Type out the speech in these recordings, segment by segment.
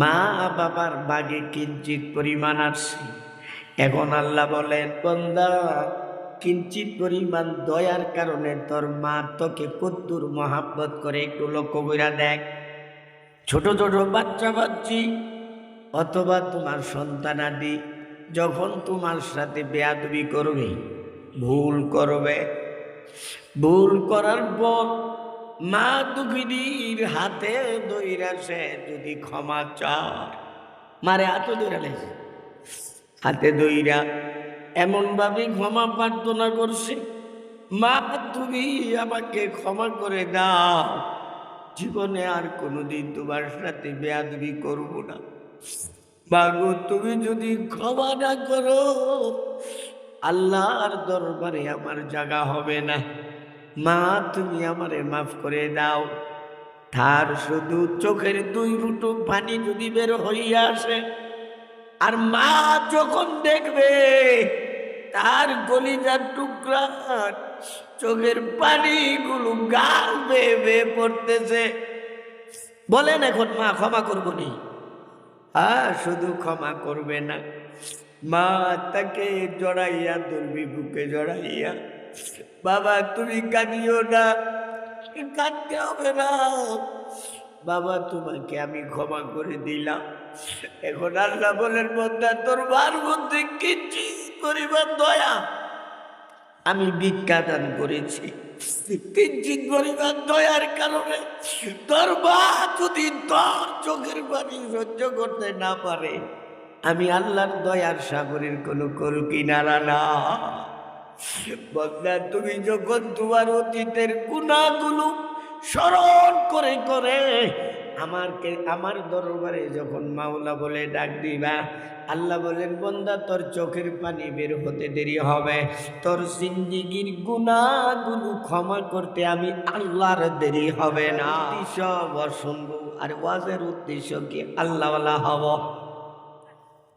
মা বাবার বাগে কিঞ্চিত পরিমাণ আসছে এখন আল্লাহ বলেন, বন্দা, কিঞ্চিত পরিমাণ দয়ার কারণে তোর মা তোকে কদ্দুর মহাব্বত করে একটু লক্ষ্য করে দেখ। ছোট ছোট বাচ্চা বাচ্চি, অথবা তোমার সন্তানাদি যখন তোমার সাথে বেয়াদবি করবে, ভুল করবে। ভুল করার পর মা দুঃখিনীর হাতে দইরা সে যদি ক্ষমা চায়। মারে হাতে দইরা লেছে হাতে দইরা এমনভাবে ক্ষমা প্রার্থনা করছে, মা তুমি আমাকে ক্ষমা করে দাও। জীবনে আর কোনোদিন তোমার সাথে বেয়াদবি করব না। মাগো, তুমি যদি ক্ষমা না করো, আল্লাহর দরবারে আমার জায়গা হবে না। মা, তুমি আমারে মাফ করে দাও। তার শুধু চোখের দুই ফুটো পানি যদি বের হইয়া আসে, আর মা যখন দেখবে তার গলিজার টুকরা চোখের পানিগুলো গাল বেয়ে পড়তেছে, বলেন এখন মা ক্ষমা করব নি? হ্যাঁ শুধু ক্ষমা করবে না। মা তাকে জড়াইয়া দুর্বি বুকে জড়াইয়া বাবা, তুমি কাঁদিও না। কাঁদতে হবে না। বাবা, তোমাকে আমি ক্ষমা করে দিলাম। এখন আল্লাহ বলেন বন্ধা তোর বার মধ্যে কিচ্ছি পরিবার দয়া আমি ভিক্ষা দান করেছি। কিঞ্চিত পরিমাণ দয়ার কারণে তোর মা যদি তোর চোখের পানি সহ্য করতে না পারে। আমি আল্লাহর দয়ার সাগরের কোনো কল কিনারা না। বদলা তুমি যখন তোমার অতীতের গুণাগুলো স্মরণ করে করে আমারকে, আমার দরবারে যখন মাওলা বলে ডাক দিবা, আল্লাহ বলেন, বন্দা, তোর চোখের পানি বের হতে দেরি হবে। তোর জিন্দিগির গুণাগুলো ক্ষমা করতে আমি আল্লাহর দেরি হবে না। উদ্দেশ্য শুনব আর ওয়াজের উদ্দেশ্য কি? আল্লাহওয়ালা হব।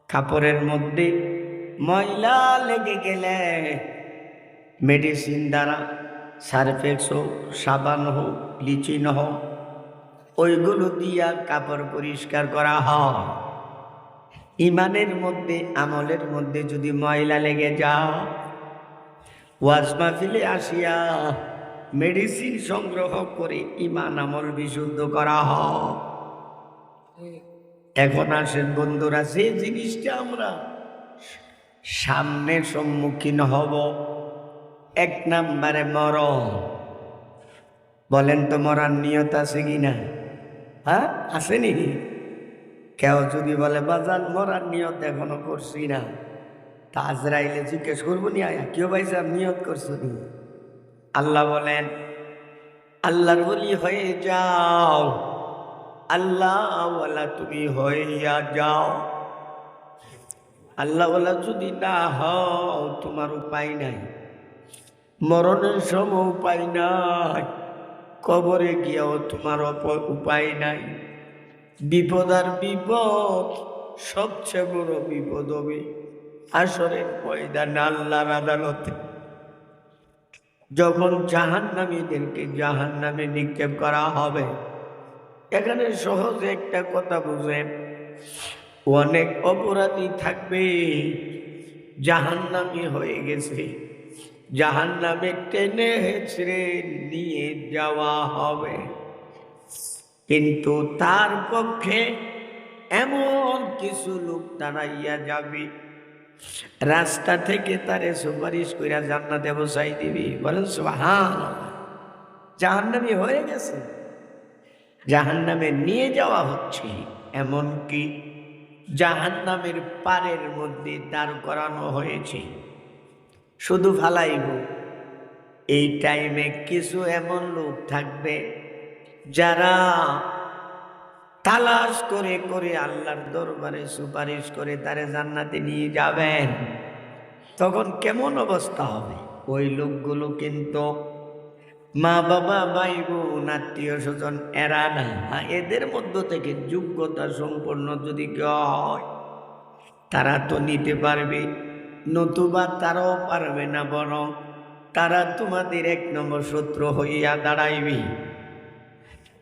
কাপড়ের মধ্যে ময়লা লেগে গেলে মেডিসিন দ্বারা সার্ফেক্স হোক, সাবান হোক ব্লিচিং হোক, ওইগুলো দিয়া কাপড় পরিষ্কার করা হয়। ইমানের মধ্যে, আমলের মধ্যে যদি ময়লা লেগে যাও ওয়াজ মাহফিলে আসিয়া মেডিসিন সংগ্রহ করে ইমান আমল বিশুদ্ধ করা হয়। এখন আসেন বন্ধুরা, সেই জিনিসটা আমরা সামনে সম্মুখীন হব। এক নাম্বারে মর। বলেন তো মরার নিয়ত আছে কি না? হ্যাঁ আসেনি কেউ যদি বলে, বাজান, মরার নিয়ত এখনও করছি না। তা আজরাইলে জিজ্ঞেস করব নি, আয়া কেউ ভাই সাহেব নিয়ত করছ নি? আল্লাহ বলেন, আল্লাহর বলি হয়ে যাও। আল্লাহ তুমি হইয়া যাও। আল্লাহওয়ালা যদি না হও, তোমার উপায় নাই। মরণের সময় উপায় নাই। কবরে গিয়াও তোমার উপায় নাই। বিপদ আর বিপদ, সবচেয়ে বড় বিপদ হবে আসরের ময়দান আল্লাহর আদালতে। যখন জাহান নামীদেরকে জাহান নামে নিক্ষেপ করা হবে, এখানে সহজে একটা কথা বুঝেন অনেক অপরাধী থাকবে, জাহান্নামি হয়ে গেছে। জাহান্নামে টেনে হেঁচড়ে নিয়ে যাওয়া হবে। কিন্তু তার পক্ষে এমন কিছু লোক দাঁড়াইয়া যাবে। রাস্তা থেকে তারে সুপারিশ কইরা জান্নাতে বসাই দিবি। বলেন সুবহান জাহান্নামি হয়ে গেছে। জাহান্নামে নিয়ে যাওয়া হচ্ছে। এমনকি জাহান্নামের পারের মধ্যে দাঁড় করানো হয়েছে। শুধু ফালাইব এই টাইমে কিছু এমন লোক থাকবে যারা তালাশ করে করে আল্লাহর দরবারে সুপারিশ করে তারে জান্নাতে নিয়ে যাবেন। তখন কেমন অবস্থা হবে? ওই লোকগুলো কিন্তু মা বাবা ভাই বোন আত্মীয় স্বজন এরা না হ্যাঁ, এদের মধ্য থেকে যোগ্যতা সম্পন্ন যদি কেউ হয় তারা তো নিতে পারবে। নতুবা তারাও পারবে না বরং তারা তোমাদের এক নম্বর শত্রু হইয়া দাঁড়াইবে।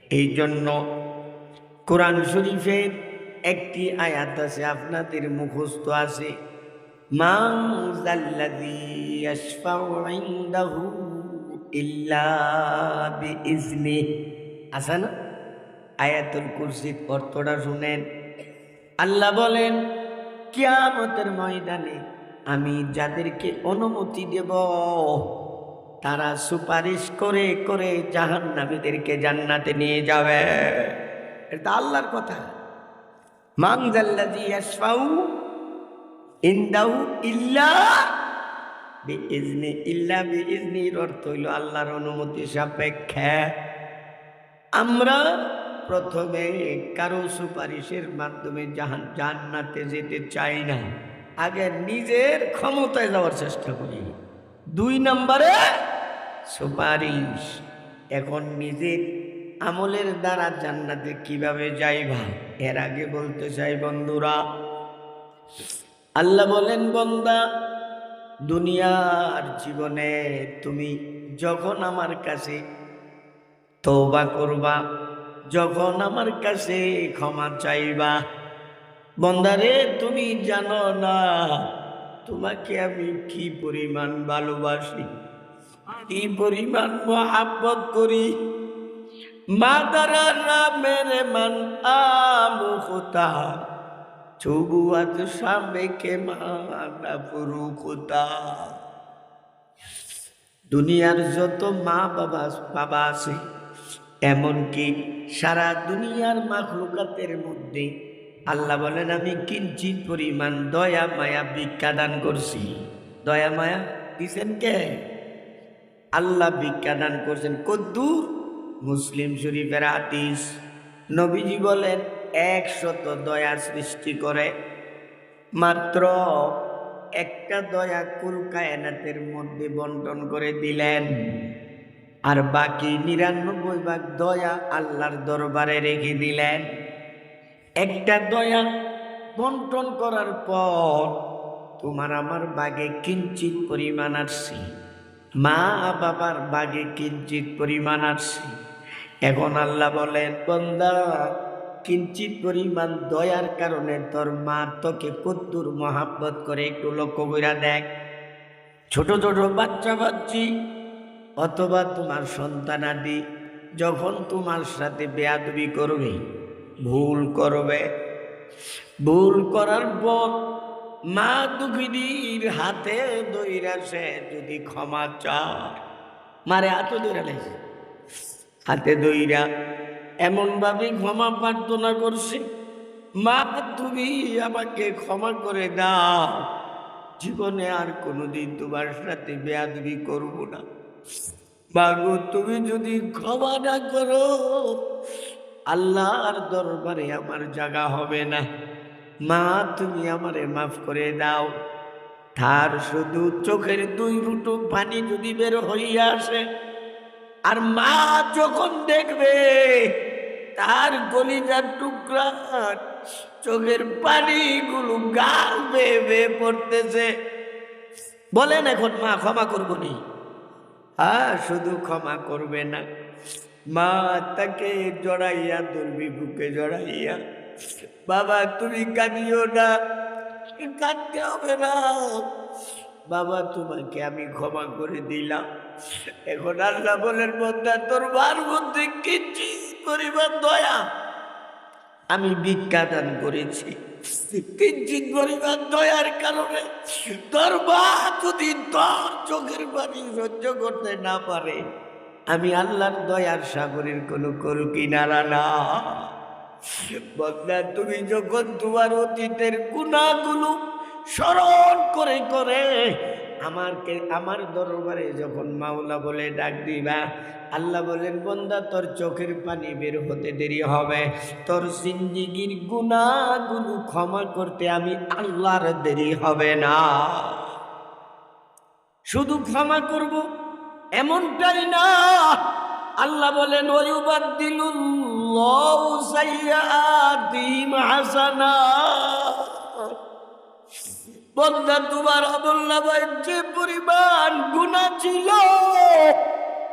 এই জন্য কোরআন শরীফের একটি আয়াত আছে, আপনাদের মুখস্থ আছে আছে না? আয়াতুল কুরসির অর্থটা শুনেন। আল্লাহ বলেন, কিয়ামতের ময়দানে আমি যাদেরকে অনুমতি দেব, তারা সুপারিশ করে করে জাহান্নামীদেরকে জান্নাতে নিয়ে যাবে। এটা আল্লাহর কথা। মাংজাল্লাজি ইয়াশফাউ ইনদাউ ইল্লা বিইজনি ইল্লা বিইজনির অর্থ হইল আল্লাহর অনুমতি সাপেক্ষে। আমরা প্রথমে কারও সুপারিশের মাধ্যমে জাহান জান্নাতে যেতে চাই না। আগে নিজের ক্ষমতায় যাওয়ার চেষ্টা করি। দুই নম্বরে সুপারিশ। এখন নিজের আমলের দ্বারা জান্নাতে কীভাবে যাইবা, এর আগে বলতে চাই বন্ধুরা, আল্লাহ বলেন, বন্দা, দুনিয়ার জীবনে তুমি যখন আমার কাছে তৌবা করবা, যখন আমার কাছে ক্ষমা চাইবা বন্দারে, তুমি জানো না, তোমাকে আমি কি পরিমাণ ভালোবাসি? কি পরিমাণ মহাব্বত করি? মান সাবেকে দুনিয়ার যত মা বাবা বাবা আছে, এমনকি সারা দুনিয়ার মাখলুকাতের মধ্যে আল্লাহ বলেন, আমি কিঞ্চিত পরিমাণ দয়া, মায়া, ভিক্ষা দান করছি। দয়া, মায়া দিছেন কে? আল্লাহ ভিক্ষা দান করছেন কদ্দুর মুসলিম শরীফের হাদিস। নবীজি বলেন, একশত দয়া সৃষ্টি করে। মাত্র একটা দয়া কুল কায়নাতের মধ্যে বন্টন করে দিলেন। আর বাকি নিরানব্বই ভাগ দয়া আল্লাহর দরবারে রেখে দিলেন। একটা দয়া বন্টন করার পর তোমার আমার বাগে কিঞ্চিত পরিমাণ আসছি। মা বাবার বাগে কিঞ্চিত পরিমাণ আসছি। এখন আল্লাহ বলেন, বন্দা, কিঞ্চিত পরিমাণ দয়ার কারণে তোর মা তোকে কদ্দুর মহাব্বত করে একটু লক্ষ্য করে দেখ। ছোট ছোট বাচ্চা বাচ্চি অথবা তোমার সন্তানাদি যখন তোমার সাথে বেয়াদবি করবে ভুল করবে। ভুল করার পর মা দুঃখিনীর হাতে দইরা সে যদি ক্ষমা চায়, মারে হাতে দইরা লেগেছে হাতে দইরা এমনভাবে ক্ষমা প্রার্থনা করছে, মা তুমি আমাকে ক্ষমা করে দাও। জীবনে আর কোনোদিন তোমার সাথে বেয়াদবি করব না। মাগো তুমি যদি ক্ষমা না করো আল্লাহর দরবারে আমার জায়গা হবে না। মা, তুমি আমারে মাফ করে দাও। তার শুধু চোখের দুই ফুটো পানি যদি বের হইয়া আসে, আর মা যখন দেখবে, তার গলিজার টুকরা, চোখের পানিগুলো গাল বেয়ে পড়তেছে। বলেন এখন মা, ক্ষমা করব নি? হ্যাঁ শুধু ক্ষমা করবে না। মা তাকে জড়াইয়া ধরবি বুকে জড়াইয়া, বাবা তুমি কাঁদিও না, কাঁদতে হবে না। বাবা তোমাকে আমি ক্ষমা করে দিলাম। এখন আল্লাহ বলেন বন্ধা তোর বার মধ্যে কিঞ্চিত পরিমাণ দয়া। আমি ভিক্ষা দান করেছি। কিঞ্চিত পরিমাণ দয়ার কারণে তোর যদি তোর চোখের পানি সহ্য করতে না পারে আমি আল্লাহর দয়ার সাগরের কোনো কল কিনারা না। বদলা তুমি যখন তোমার অতীতের গুণাগুলো স্মরণ করে করে আমারকে, আমার দরবারে যখন মাওলা বলে ডাক দিবা, আল্লাহ বলেন, বন্দা, তোর চোখের পানি বের হতে দেরি হবে। তোর জিন্দিগির গুণাগুলো ক্ষমা করতে আমি আল্লাহর দেরি হবে না। শুধু ক্ষমা করব এমনটাই না। আল্লাহ বলেন বন্দা তোমার আমল্লা যে পরিমাণ গুণা ছিল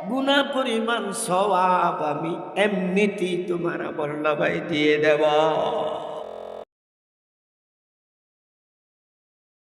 গুণা পরিমাণ সওয়াব আমি এমনিতেই তোমার আমল্লা ভাই দিয়ে দেব।